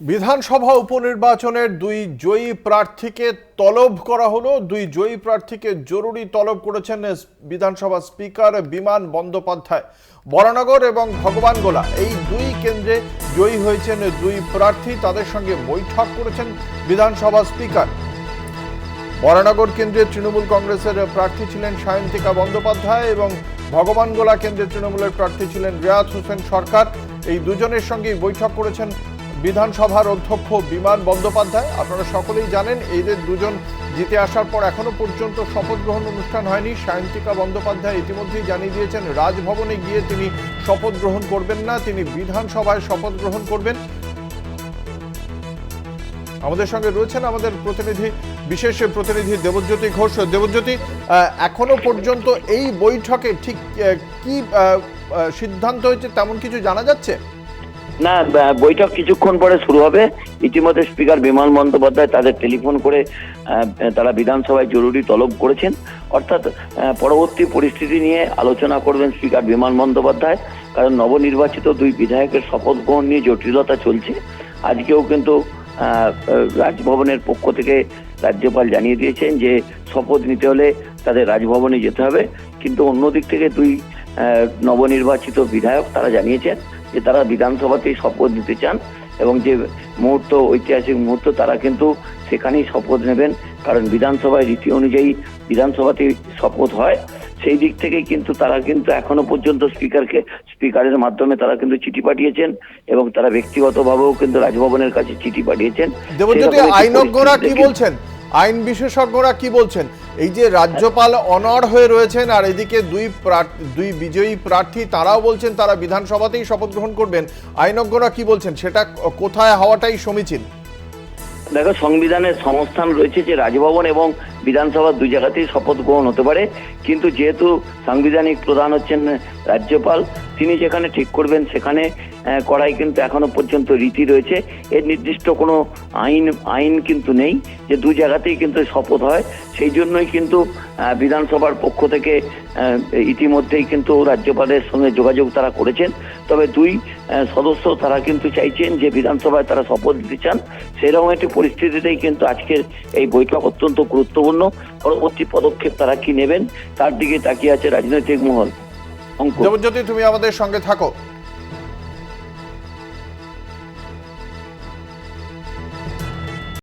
বিধানসভা উপনির্বাচনের দুই জয়ী প্রার্থীকে তলব করা হলো। দুই জয়ী প্রার্থীকে জরুরি তলব করেছেন বিধানসভা স্পিকার বিমান বন্দ্যোপাধ্যায়। বরানগর এবং ভগবানগোলা এই দুই কেন্দ্রে জয়ী হয়েছেন দুই প্রার্থী। তাদের সঙ্গে বৈঠক করেছেন বিধানসভা স্পিকার। বরানগর কেন্দ্রে তৃণমূল কংগ্রেসের প্রার্থী ছিলেন সায়ন্তিকা বন্দ্যোপাধ্যায় এবং ভগবানগোলা কেন্দ্রে তৃণমূলের প্রার্থী ছিলেন রিয়াজ হোসেন সরকার। এই দুজনের সঙ্গেই বৈঠক করেছেন বিধানসভার অধ্যক্ষ বিমান বন্দ্যোপাধ্যায়। আপনারা সকলেই জানেন এদের দুজন জিতে আসার পর এখনও পর্যন্ত শপথ গ্রহণ অনুষ্ঠান হয়নি। সায়ন্তিকা বন্দ্যোপাধ্যায় ইতিমধ্যেই জানিয়ে দিয়েছেন, রাজভবনে গিয়ে তিনি শপথ গ্রহণ করবেন না, তিনি বিধানসভায় শপথ গ্রহণ করবেন। আমাদের সঙ্গে রয়েছেন আমাদের প্রতিনিধি, বিশেষ প্রতিনিধি দেবজ্যোতি ঘোষ। দেবজ্যোতি এখনও পর্যন্ত এই বৈঠকে ঠিক কি সিদ্ধান্ত হয়েছে তেমন কিছু জানা যাচ্ছে? না বৈঠক কিছুক্ষণ পরে শুরু হবে। ইতিমধ্যে স্পিকার বিমান বন্দ্যোপাধ্যায় তাদের টেলিফোন করে তারা বিধানসভায় জরুরি তলব করেছেন। অর্থাৎ পরবর্তী পরিস্থিতি নিয়ে আলোচনা করবেন স্পিকার বিমান বন্দ্যোপাধ্যায়। কারণ নবনির্বাচিত দুই বিধায়কের শপথ গ্রহণ নিয়ে জটিলতা চলছে। আজকেও কিন্তু রাজভবনের পক্ষ থেকে রাজ্যপাল জানিয়ে দিয়েছেন যে, শপথ নিতে হলে তাদের রাজভবনে যেতে হবে। কিন্তু অন্যদিক থেকে দুই নবনির্বাচিত বিধায়ক তারা জানিয়েছেন যে তারা বিধানসভাতেই শপথ নিতে চান এবং যে মুহূর্ত ঐতিহাসিক মুহূর্ত তারা কিন্তু সেখানেই শপথ নেবেন। কারণ বিধানসভায় রীতি অনুযায়ী বিধানসভাতেই শপথ হয়। সেই দিক থেকে কিন্তু তারা কিন্তু এখনও পর্যন্ত স্পিকারকে স্পিকারের মাধ্যমে তারা কিন্তু চিঠি পাঠিয়েছেন এবং তারা ব্যক্তিগতভাবেও কিন্তু রাজভবনের কাছে চিঠি পাঠিয়েছেন। আইনজ্ঞরা কি বলছেন? আইন বিশেষজ্ঞরা কি বলছেন? এই যে রাজ্যপাল অনড় হয়ে রয়েছেন আর এদিকে দুই দুই বিজয়ী প্রার্থী তারাও বলছেন তারা বিধানসভাতেই শপথ গ্রহণ করবেন। আইনজ্ঞরা কি বলছেন? সেটা কোথায় হওয়াটাই সমীচীন? দেখো, সংবিধানের সংস্থান রয়েছে যে রাজভবন এবং বিধানসভা দুই জায়গাতেই শপথ গ্রহণ হতে পারে। কিন্তু যেহেতু সাংবিধানিক প্রধান হচ্ছেন রাজ্যপাল, তিনি যেখানে ঠিক করবেন সেখানে করাই কিন্তু এখনও পর্যন্ত রীতি রয়েছে। এর নির্দিষ্ট কোনো আইন আইন কিন্তু নেই যে দু জায়গাতেই কিন্তু শপথ হয়। সেই জন্যই কিন্তু বিধানসভার পক্ষ থেকে ইতিমধ্যেই কিন্তু রাজ্যপালের সঙ্গে যোগাযোগ তারা করেছেন। তবে দুই সদস্য তারা কিন্তু চাইছেন যে বিধানসভায় তারা শপথ দিতে চান। সেরকম একটি পরিস্থিতিতেই কিন্তু আজকের এই বৈঠক অত্যন্ত গুরুত্বপূর্ণ। পরবর্তী পদক্ষেপ তারা কি নেবেন, তার দিকে তাকিয়ে আছে রাজনৈতিক মহল। দেবজ্যোতি তুমি আমাদের সঙ্গে থাকো।